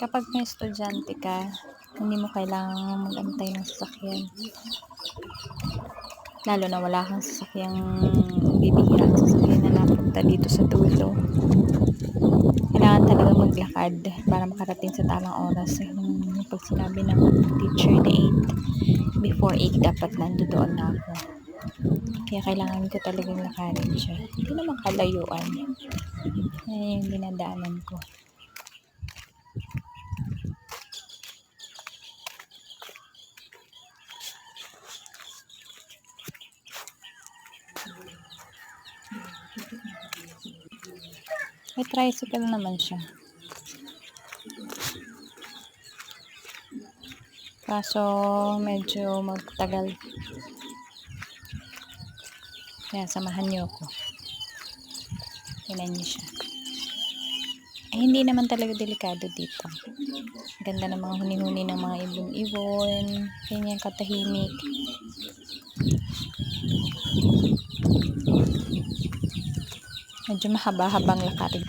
Kapag may estudyante ka, hindi mo kailangang mag-antay ng sasakyan. Lalo na wala kang sasakyang bibihira ang sasakyan na napunta dito sa dulo. Kailangan talaga maglakad para makarating sa tamang oras. Yung, pag sinabi ng teacher na 8, before 8 dapat nandoon na ako. Kaya kailangan ko talagang lakarin siya. Hindi naman kalayuan. Yan yung dinadaanan ko. May tricycle naman siya. Kaso medyo magtagal. Kaya samahan niyo ako. Tingnan niyo siya. Ay, hindi naman talaga delikado dito. Ganda ng mga huni-huni ng mga ibon-ibon. Ganyan katahimik. Medyo mahaba-habang lakarin.